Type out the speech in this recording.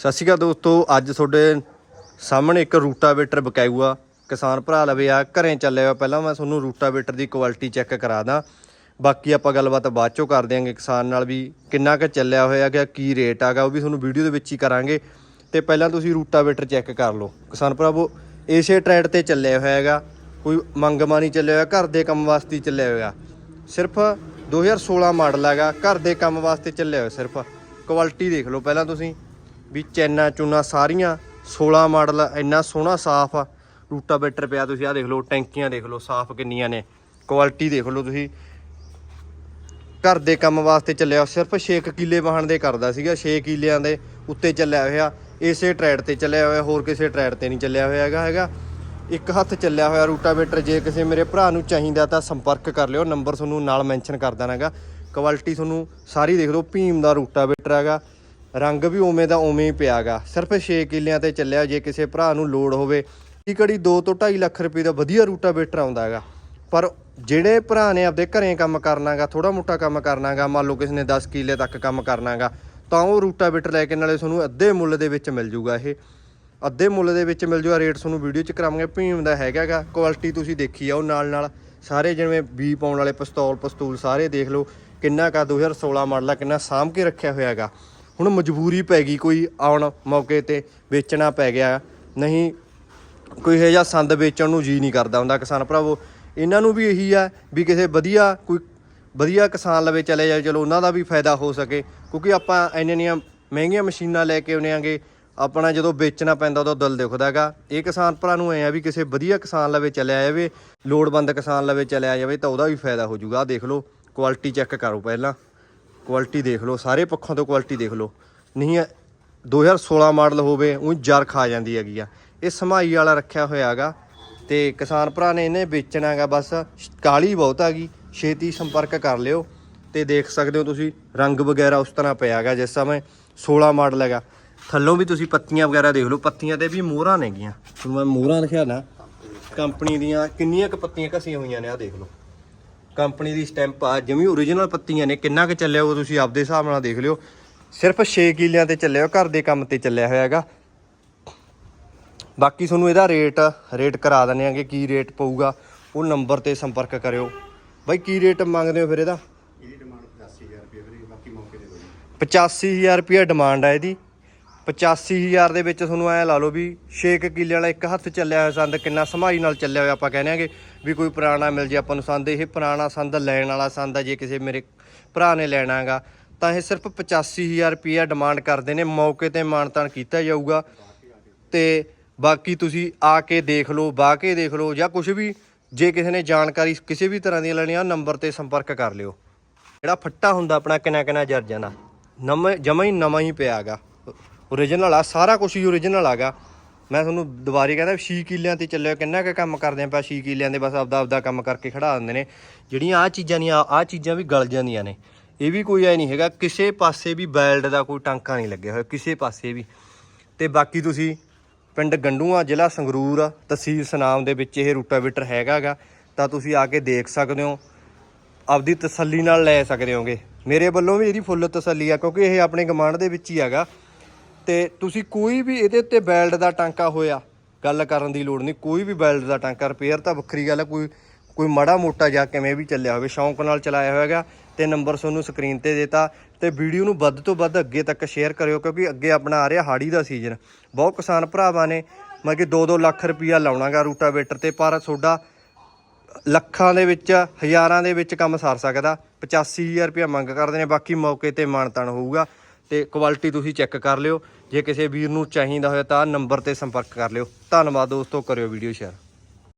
ਸਤਿ ਸ਼੍ਰੀ ਅਕਾਲ ਦੋਸਤੋ, ਅੱਜ ਤੁਹਾਡੇ ਸਾਹਮਣੇ ਇੱਕ ਰੂਟਾਵੇਟਰ ਬਕਾਊ ਆ ਕਿਸਾਨ ਭਰਾ ਲਵੇ ਆ, ਘਰੇ ਚੱਲਿਆ ਹੋਇਆ, ਪਹਿਲਾਂ ਮੈਂ ਤੁਹਾਨੂੰ ਰੂਟਾਵੇਟਰ ਦੀ ਕੁਆਲਿਟੀ ਚੈੱਕ ਕਰਾ ਦਾਂ। ਬਾਕੀ ਆਪਾਂ ਗੱਲਬਾਤ ਬਾਅਦ ਚੋਂ ਕਰ ਦਿਆਂਗੇ ਕਿਸਾਨ ਨਾਲ ਵੀ ਕਿੰਨਾ ਕੁ ਚੱਲਿਆ ਹੋਇਆ ਗਿਆ ਕੀ ਰੇਟ ਆਗਾ ਉਹ ਵੀ ਤੁਹਾਨੂੰ ਵੀਡੀਓ ਦੇ ਵਿੱਚ ਹੀ ਕਰਾਂਗੇ। ਤੇ ਪਹਿਲਾਂ ਤੁਸੀਂ ਰੂਟਾਵੇਟਰ ਚੈੱਕ ਕਰ ਲਓ। ਕਿਸਾਨ ਭਰਾਵੋ ਇਸੇ ਟਰੈਡ ਤੇ ਚੱਲਿਆ ਹੋਇਆ ਹੈਗਾ। ਕੋਈ ਮੰਗਮਾ ਨਹੀਂ ਚੱਲਿਆ ਹੋਇਆ, ਘਰ ਦੇ ਕੰਮ ਵਾਸਤੇ ਹੀ ਚੱਲਿਆ ਹੋਇਆ। ਸਿਰਫ 2016 ਮਾਡਲ ਹੈਗਾ, ਘਰ ਦੇ ਕੰਮ ਵਾਸਤੇ ਚੱਲਿਆ ਹੋਇਆ ਸਿਰਫ। ਕੁਆਲਿਟੀ ਦੇਖ ਲਓ ਪਹਿਲਾਂ ਤੁਸੀਂ। ਵੀ ਚੈਨਾ ਚੂਨਾ ਸਾਰੀਆਂ 16 ਮਾਡਲ ਇੰਨਾ ਸੋਹਣਾ ਸਾਫ਼ ਆ। ਰੂਟਾਵੇਟਰ ਪਿਆ ਤੁਸੀਂ ਆ ਦੇਖ ਲਓ, ਟੈਂਕੀਆਂ ਦੇਖ ਲਓ, ਸਾਫ਼ ਕਿੰਨੀਆਂ ਨੇ। ਕੁਆਲਿਟੀ ਦੇਖ ਲਓ ਤੁਸੀਂ। ਘਰ ਦੇ ਕੰਮ ਵਾਸਤੇ ਚੱਲਿਆ, ਸਿਰਫ 6 ਕਿੱਲੇ ਵਾਹਣ ਦੇ ਕਰਦਾ ਸੀਗਾ 6 ਕਿੱਲਿਆਂ ਦੇ ਉੱਤੇ ਚੱਲਿਆ ਹੋਇਆ। ਇਸੇ ਟਰੈਡ ਤੇ ਚੱਲਿਆ ਹੋਇਆ, ਹੋਰ ਕਿਸੇ ਟਰੈਡ ਤੇ ਨਹੀਂ ਚੱਲਿਆ ਹੋਇਆ ਹੈਗਾ ਹੈਗਾ। ਇੱਕ ਹੱਥ ਚੱਲਿਆ ਹੋਇਆ ਰੂਟਾਵੇਟਰ, ਜੇ ਕਿਸੇ ਮੇਰੇ ਭਰਾ ਨੂੰ ਚਾਹੀਦਾ ਤਾਂ ਸੰਪਰਕ ਕਰ ਲਿਓ, ਨੰਬਰ ਤੁਹਾਨੂੰ ਨਾਲ ਮੈਂਸ਼ਨ ਕਰ ਦੇਣਾਗਾ ਕੁਆਲਿਟੀ ਤੁਹਾਨੂੰ ਸਾਰੀ ਦੇਖ ਲਓ, ਭੀਮ ਦਾ ਰੂਟਾਵੇਟਰ ਹੈਗਾ। ਰੰਗ ਵੀ ਉਵੇਂ ਦਾ ਉਵੇਂ ਹੀ ਪਿਆਗਾ। ਸਿਰਫ 6 ਕਿੱਲਿਆਂ ਤੇ ਚੱਲਿਆ, ਜੇ ਕਿਸੇ ਭਰਾ ਨੂੰ ਲੋੜ ਹੋਵੇ। ਇਹ ਘੜੀ 2 ਤੋਂ 2.5 ਲੱਖ ਰੁਪਏ ਦਾ ਵਧੀਆ ਰੂਟਾਵੇਟਰ ਆਉਂਦਾ ਹੈਗਾ ਪਰ ਜਿਹੜੇ ਭਰਾ ਨੇ ਆਪਦੇ ਘਰੇ ਕੰਮ ਕਰਨਾਗਾ ਥੋੜਾ ਮੋਟਾ ਕੰਮ ਕਰਨਾਗਾ, ਮੰਨ ਲਓ ਕਿਸੇ ਨੇ 10 ਕਿੱਲੇ ਤੱਕ ਕੰਮ ਕਰਨਾਗਾ, ਤਾਂ ਉਹ ਰੂਟਾਵੇਟਰ ਲੈ ਕੇ ਨਾਲੇ ਤੁਹਾਨੂੰ ਅੱਧੇ ਮੁੱਲ ਦੇ ਵਿੱਚ ਮਿਲ ਜੂਗਾ ਇਹ। ਅੱਧੇ ਮੁੱਲ ਦੇ ਵਿੱਚ ਮਿਲ ਜੂਗਾ, ਰੇਟ ਤੁਹਾਨੂੰ ਵੀਡੀਓ 'ਚ ਕਰਾਵਾਂਗੇ, ਭੀਮ ਦਾ ਹੈਗਾਗਾ, ਕੁਆਲਿਟੀ ਤੁਸੀਂ ਦੇਖੀ ਆ ਉਹ ਨਾਲ ਨਾਲ ਸਾਰੇ ਜਿਵੇਂ ਬੀ ਪਾਉਣ ਵਾਲੇ ਪਿਸਤੌਲ, ਪਸਤੂਲ ਸਾਰੇ ਦੇਖ ਲਓ, ਕਿੰਨਾ ਕਾ 2016 ਮਾਡਲ ਆ, ਕਿੰਨਾ ਸਾਂਭ ਕੇ ਰੱਖਿਆ ਹੋਇਆ ਹੈਗਾ ਹੁਣ ਮਜਬੂਰੀ ਪੈ ਗਈ, ਕੋਈ ਆਉਣ ਮੌਕੇ ਤੇ ਵੇਚਣਾ ਪੈ ਗਿਆ। ਨਹੀਂ, ਕੋਈ ਇਹ ਜਿਹਾ ਸੰਦ ਵੇਚਣ ਨੂੰ ਜੀ ਨਹੀਂ ਕਰਦਾ ਹੁੰਦਾ ਕਿਸਾਨ ਭਰਾਵੋ। ਇਹਨਾਂ ਨੂੰ ਵੀ ਇਹੀ ਆ ਵੀ ਕਿਸੇ ਵਧੀਆ, ਕੋਈ ਵਧੀਆ ਕਿਸਾਨ ਲਵੇ ਚਲੇ ਜਾਏ ਚਲੋ ਉਹਨਾਂ ਦਾ ਵੀ ਫਾਇਦਾ ਹੋ ਸਕੇ। ਕਿਉਂਕਿ ਆਪਾਂ ਇੰਨੀਆਂ ਮਹਿੰਗੀਆਂ ਮਸ਼ੀਨਾਂ ਲੈ ਕੇ ਆਉਂਦੇ ਆਂਗੇ, ਆਪਣਾ ਜਦੋਂ ਵੇਚਣਾ ਪੈਂਦਾ ਉਦੋਂ ਦਿਲ ਦੁਖਦਾ ਹੈਗਾ। ਇਹ ਕਿਸਾਨ ਭਰਾ ਨੂੰ ਐ ਆ ਵੀ ਕਿਸੇ ਵਧੀਆ ਕਿਸਾਨ ਲਵੇ ਚਲਿਆ ਜਾਵੇ, ਲੋੜਵੰਦ ਕਿਸਾਨ ਲਵੇ ਚਲਿਆ ਜਾਵੇ ਤਾਂ ਉਹਦਾ ਵੀ ਫਾਇਦਾ ਹੋ ਜਾਊਗਾ। ਦੇਖ ਲਓ, ਕੁਆਲਿਟੀ ਚੈੱਕ ਕਰੋ ਪਹਿਲਾਂ। ਕੁਆਲਿਟੀ ਦੇਖ ਲਓ, ਸਾਰੇ ਪੱਖਾਂ ਤੋਂ ਕੁਆਲਿਟੀ ਦੇਖ ਲਓ। ਨਹੀਂ ਇਹ 2016 ਮਾਡਲ ਹੋਵੇ, ਉਹ ਜਰ ਖਾ ਜਾਂਦੀ ਹੈਗੀ ਆ। ਇਹ ਸਮਾਈ ਵਾਲਾ ਰੱਖਿਆ ਹੋਇਆ ਹੈਗਾ ਤੇ ਕਿਸਾਨ ਭਰਾ ਨੇ ਇਹਨੇ ਵੇਚਣਾ ਹੈਗਾ, ਬਸ ਕਾਲੀ ਬਹੁਤ ਹੈਗੀ, ਛੇਤੀ ਸੰਪਰਕ ਕਰ ਲਿਓ ਤੇ ਦੇਖ ਸਕਦੇ ਹੋ ਤੁਸੀਂ, ਰੰਗ ਵਗੈਰਾ ਉਸ ਤਰ੍ਹਾਂ ਪਿਆ ਹੈਗਾ, ਜਿਸ ਸਮੇਂ 16 ਮਾਡਲ ਹੈਗਾ। ਥੱਲੋਂ ਵੀ ਤੁਸੀਂ ਪੱਤੀਆਂ ਵਗੈਰਾ ਦੇਖ ਲਓ, ਪੱਤੀਆਂ ਤੇ ਵੀ ਮੋਹਰਾਂ ਨੇਗੀਆਂ। ਤੁਹਾਨੂੰ ਮੈਂ ਮੋਹਰਾਂ ਦਿਖਾਣਾ ਕੰਪਨੀ ਦੀਆਂ ਕਿੰਨੀਆਂ ਕੁ ਪੱਤੀਆਂ ਘਸੀਆਂ ਹੋਈਆਂ ਨੇ ਆ ਦੇਖ ਲਓ। ਕੰਪਨੀ ਦੀ ਸਟੈਂਪ ਆ ਜਿਵੇਂ ਓਰੀਜਨਲ ਪੱਤੀਆਂ ਨੇ ਕਿੰਨਾ ਕੁ ਚੱਲਿਆ ਉਹ ਤੁਸੀਂ ਆਪਦੇ ਹਿਸਾਬ ਨਾਲ ਦੇਖ ਲਿਓ। ਸਿਰਫ 6 ਕਿੱਲਿਆਂ ਤੇ ਚੱਲਿਆ ਘਰ ਦੇ ਕੰਮ ਤੇ ਚੱਲਿਆ ਹੋਇਆ ਹੈਗਾ। ਬਾਕੀ ਤੁਹਾਨੂੰ ਇਹਦਾ ਰੇਟ ਰੇਟ ਕਰਾ ਦਿੰਦੇ ਆਂਗੇ ਕੀ ਰੇਟ ਪਊਗਾ ਉਹ ਨੰਬਰ ਤੇ ਸੰਪਰਕ ਕਰਿਓ। ਬਾਈ ਕੀ ਰੇਟ ਮੰਗਦੇ ਹੋ ਫਿਰ ਇਹਦਾ? ਇਹਦੀ ਡਿਮਾਂਡ 85000 ਰੁਪਏ ਵੀਰੇ ਬਾਕੀ ਮੌਕੇ ਦੇ ਕੋਈ 85000 ਰੁਪਏ ਡਿਮਾਂਡ ਆ ਇਹਦੀ। 85000 ਦੇ ਵਿੱਚ ਤੁਹਾਨੂੰ ਐ ਲਾ ਲਓ ਵੀ 6 ਕਿੱਲੇ ਵਾਲਾ ਇੱਕ ਹੱਥ ਚੱਲਿਆ ਹੋਇਆ ਸੰਦ, ਕਿੰਨਾ ਸਮਾਈ ਨਾਲ ਚੱਲਿਆ ਹੋਇਆ ਆਪਾਂ ਕਹਿੰਦੇ ਆਂਗੇ ਵੀ ਕੋਈ ਪੁਰਾਣਾ ਮਿਲ ਜੇ ਆਪਾਂ ਨੂੰ ਸੰਦ, ਇਹ ਪੁਰਾਣਾ ਸੰਦ ਲੈਣ ਵਾਲਾ ਸੰਦ ਆ, ਜੇ ਕਿਸੇ ਮੇਰੇ ਭਰਾ ਨੇ ਲੈਣਾਗਾ ਤਾਂ ਇਹ ਸਿਰਫ 85000 ਰੁਪਏ ਡਿਮਾਂਡ ਕਰਦੇ ਨੇ, ਮੌਕੇ ਤੇ ਮਾਨਤਾਨ ਕੀਤਾ ਜਾਊਗਾ। ਤੇ ਬਾਕੀ ਤੁਸੀਂ ਆ ਕੇ ਦੇਖ ਲਓ, ਬਾ ਕੇ ਦੇਖ ਲਓ, ਜਾਂ ਕੁਝ ਵੀ, ਜੇ ਕਿਸੇ ਨੇ ਜਾਣਕਾਰੀ ਕਿਸੇ ਵੀ ਤਰ੍ਹਾਂ ਦੀ ਲੈਣੀ ਆ ਨੰਬਰ ਤੇ ਸੰਪਰਕ ਕਰ ਲਿਓ। ਜਿਹੜਾ ਫੱਟਾ ਹੁੰਦਾ ਆਪਣਾ ਕਿੰਨਾ ਕਿੰਨਾ ਜਰ ਦਾ, ਨਵਾਂ ਜਮਾ ਹੀ ਨਵਾਂ ਹੀ ਪਿਆਗਾ ਓਰੀਜਨਲ ਆ, ਸਾਰਾ ਕੁਝ ਹੀ ਓਰੀਜਨਲ ਆਗਾ ਮੈਂ ਤੁਹਾਨੂੰ ਦੁਬਾਰੇ ਕਹਿੰਦਾ 6 ਕਿੱਲਿਆਂ ਤੇ ਚੱਲਿਆ, ਕਿੰਨਾ ਕੁ ਕੰਮ ਕਰਦੇ ਆ ਪਾ 6 ਕਿੱਲਿਆਂ ਦੇ, ਬਸ ਆਪਦਾ ਆਪਦਾ ਕੰਮ ਕਰਕੇ ਖੜਾ ਦਿੰਦੇ ਨੇ। ਜਿਹੜੀਆਂ ਆ ਚੀਜ਼ਾਂ ਨਹੀਂ ਆ ਚੀਜ਼ਾਂ ਵੀ ਗਲ ਜਾਂਦੀਆਂ ਨੇ। ਇਹ ਵੀ ਕੋਈ ਐ ਨਹੀਂ ਹੈਗਾ, ਕਿਸੇ ਪਾਸੇ ਵੀ ਬੈਲਟ ਦਾ ਕੋਈ ਟਾਂਕਾ ਨਹੀਂ ਲੱਗਿਆ ਹੋਇਆ, ਕਿਸੇ ਪਾਸੇ ਵੀ। ਤੇ ਬਾਕੀ ਤੁਸੀਂ ਪਿੰਡ ਗੰਡੂਆ, ਜ਼ਿਲ੍ਹਾ ਸੰਗਰੂਰ, ਤਹਿਸੀਲ ਸਨਾਮ ਦੇ ਵਿੱਚ ਇਹ ਰੂਟਾਵੇਟਰ ਹੈਗਾਗਾ ਤਾਂ ਤੁਸੀਂ ਆ ਕੇ ਦੇਖ ਸਕਦੇ ਹੋ। ਆਪਦੀ ਤਸੱਲੀ ਨਾਲ ਲੈ ਸਕਦੇ ਹੋਗੇ। ਮੇਰੇ ਵੱਲੋਂ ਵੀ ਇਹਦੀ ਫੁੱਲ ਤਸੱਲੀ ਆ, ਕਿਉਂਕਿ ਇਹ ਆਪਣੇ ਗਮਾਂਡ ਦੇ ਵਿੱਚ ਹੀ ਹੈਗਾ ਤੇ ਤੁਸੀਂ ਕੋਈ ਵੀ ਇਹਦੇ ਉੱਤੇ ਬੈਲਟ ਦਾ ਟਾਂਕਾ ਹੋਇਆ, ਗੱਲ ਕਰਨ ਦੀ ਲੋੜ ਨਹੀਂ, ਕੋਈ ਵੀ ਬੈਲਟ ਦਾ ਟਾਂਕਾ ਰਿਪੇਅਰ ਤਾਂ ਵੱਖਰੀ ਗੱਲ ਹੈ ਕੋਈ ਕੋਈ ਮਾੜਾ ਮੋਟਾ ਜਾਂ ਕਿਵੇਂ ਵੀ ਚੱਲਿਆ ਹੋਵੇ, ਸ਼ੌਂਕ ਨਾਲ ਚਲਾਇਆ ਹੋਵੇਗਾ ਤੇ ਨੰਬਰ ਤੁਹਾਨੂੰ ਸਕਰੀਨ ਤੇ ਦੇਤਾ, ਤੇ ਵੀਡੀਓ ਨੂੰ ਵੱਧ ਤੋਂ ਵੱਧ ਅੱਗੇ ਤੱਕ ਸ਼ੇਅਰ ਕਰਿਓ, ਕਿਉਂਕਿ ਅੱਗੇ ਆਪਣਾ ਆ ਰਿਹਾ ਹਾੜੀ ਦਾ ਸੀਜ਼ਨ ਬਹੁਤ ਕਿਸਾਨ ਭਰਾਵਾਂ ਨੇ, ਮਤਲਬ ਕਿ 2-2 ਲੱਖ ਰੁਪਈਆ ਲਾਉਣਾਗਾ ਰੂਟਾਵੇਟਰ ਤੇ, ਪਰ ਤੁਹਾਡਾ ਲੱਖਾਂ ਦੇ ਵਿੱਚ, ਹਜ਼ਾਰਾਂ ਦੇ ਵਿੱਚ ਕੰਮ ਸਰ ਸਕਦਾ 85000 ਰੁਪਇਆ ਮੰਗ ਕਰਦੇ ਨੇ, ਬਾਕੀ ਮੌਕੇ ਤੇ ਮਾਨਤਾਨ ਹੋਊਗਾ। ਤੇ ਕੁਆਲਿਟੀ ਤੁਸੀਂ ਚੈੱਕ ਕਰ ਲਿਓ। ਜੇ ਕਿਸੇ ਵੀਰ ਨੂੰ ਚਾਹੀਦਾ ਹੋਇਆ ਤਾਂ ਨੰਬਰ ਤੇ ਸੰਪਰਕ ਕਰ ਲਿਓ। ਧੰਨਵਾਦ ਦੋਸਤੋ, ਕਰਿਓ ਵੀਡੀਓ ਸ਼ੇਅਰ